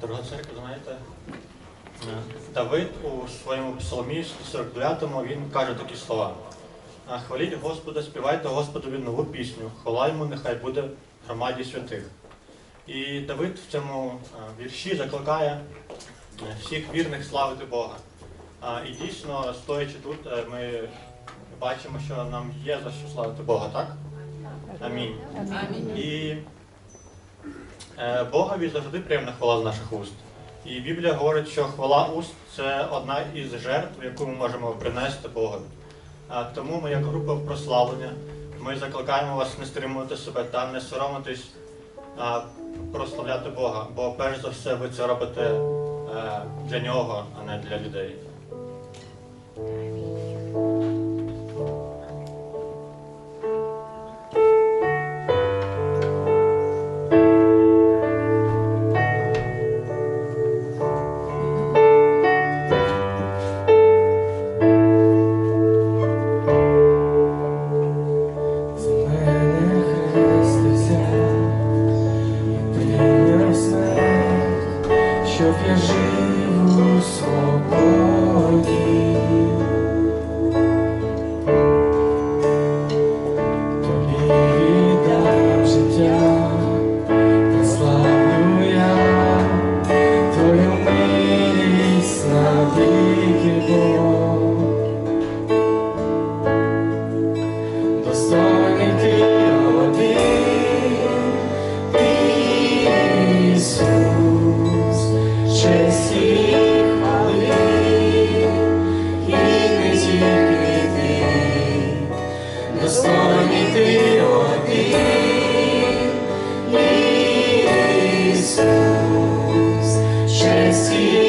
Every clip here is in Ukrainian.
Дорога церква, знаєте, е, Давид у своєму псалмі 49-му він каже такі слова. Хваліть Господа, співайте Господові нову пісню, хвала йому нехай буде в громаді святих. І Давид в цьому е, вірші закликає е, всіх вірних славити Бога. І дійсно, стоячи тут, ми бачимо, що нам є за що славити Бога, так? Амінь. І е, Богові завжди приємна хвала з наших уст. І Біблія говорить, що хвала уст це одна із жертв, яку ми можемо принести Богові. Тому ми, як група прославлення, ми закликаємо вас не стримувати себе та не соромитись прославляти Бога, бо перш за все ви це робите е, для нього, а не для людей. znów je. Господні ти один, Ісус, щастя.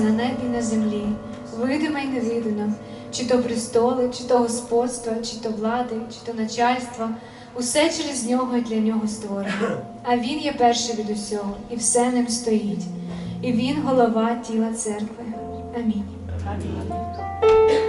На небі і на землі, видиме й невидиме, чи то престоли, чи то господства, чи то влади, чи то начальства, усе через нього і для нього створено. А він є перший від усього, і все ним стоїть. І він голова тіла церкви. Амінь. Кожне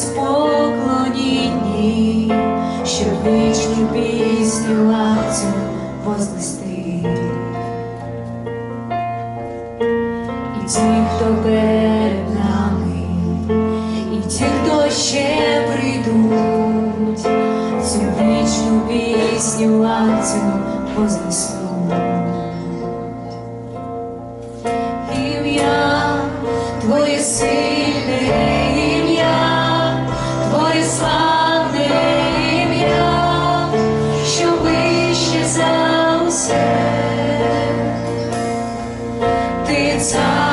spoke. Ти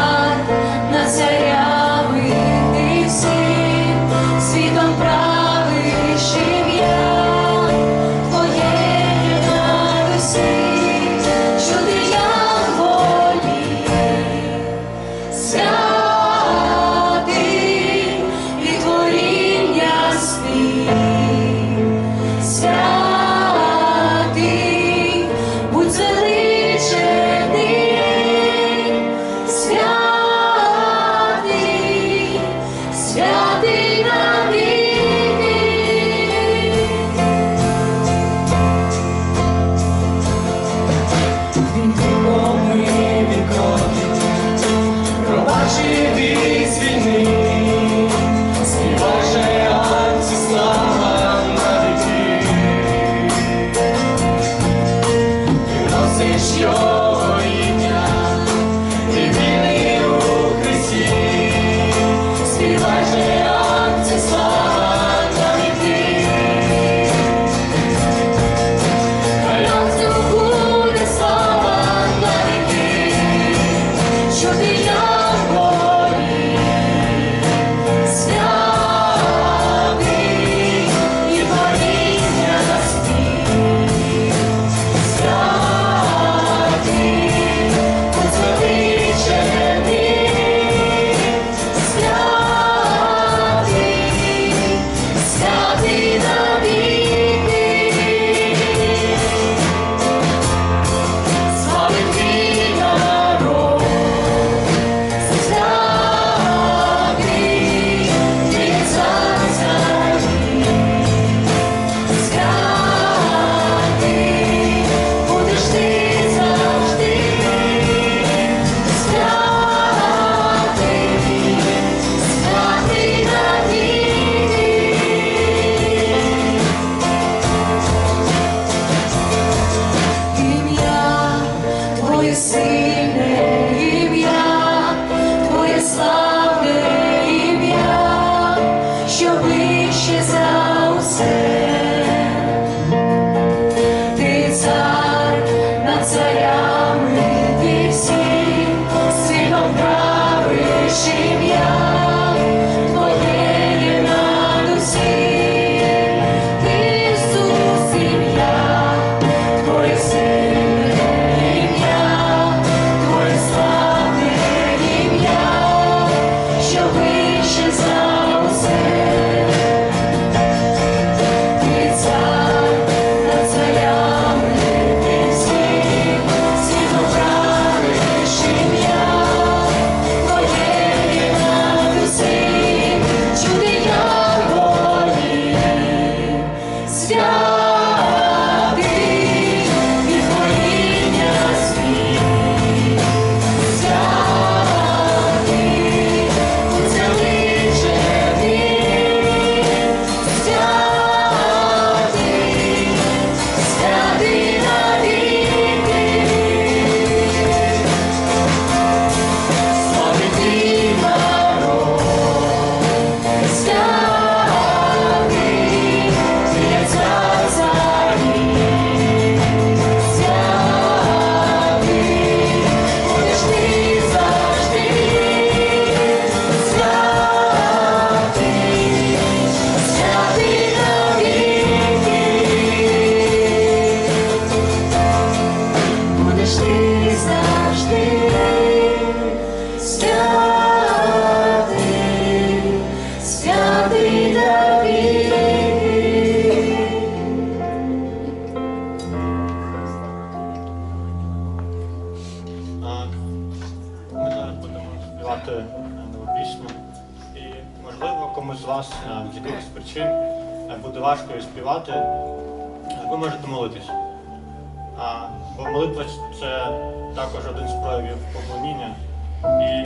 також один з проявів поклоніння. І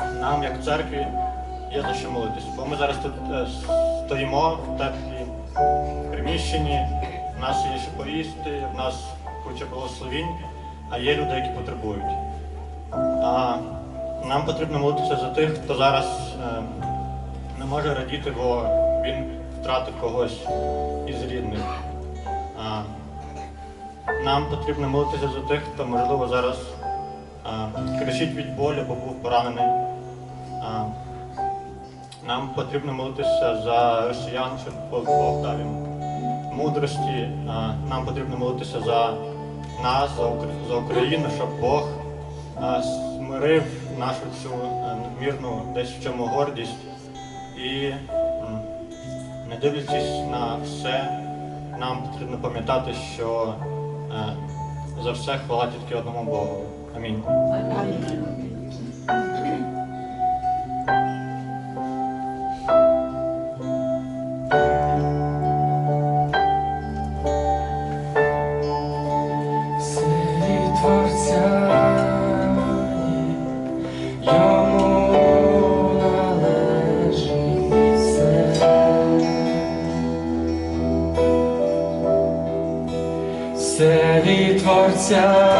нам, як церкві, є за що молитись. Бо ми зараз тут е, стоїмо в теплі приміщенні, в нас є що поїсти, в нас куча благословінь, а є люди, які потребують. А нам потрібно молитися за тих, хто зараз е, не може радіти, бо він втратив когось із рідних. А, нам потрібно молитися за тих, хто, можливо, зараз а, кричить від болю, бо був поранений. А, нам потрібно молитися за росіян, Бог дав їм мудрості. А, нам потрібно молитися за нас, за, Укра- за Україну, щоб Бог а, смирив нашу цю надмірну десь в чому гордість. І не дивлячись на все, нам потрібно пам'ятати, що за все хвала тільки одному Богу. Амінь. Силі time.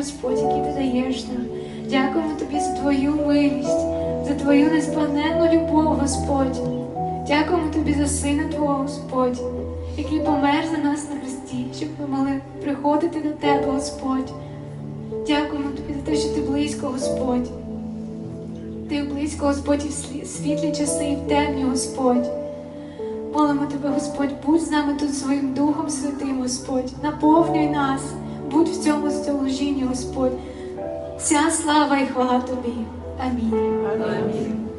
Господь, які ти даєш нам. Дякуємо тобі за твою милість, за твою незбагненну любов, Господь. Дякуємо тобі за сина Твого, Господь, який помер за нас на хресті, щоб ми могли приходити до тебе, Господь. Дякуємо тобі за те, що ти близько, Господь. Ти близько, Господь, і в світлі часи, і в темні, Господь. Молимо тебе, Господь, будь з нами тут своїм Духом Святим, Господь. Наповнюй нас, будь в цьому служінні, Господь. Вся слава і хвала тобі. Амінь. Амінь.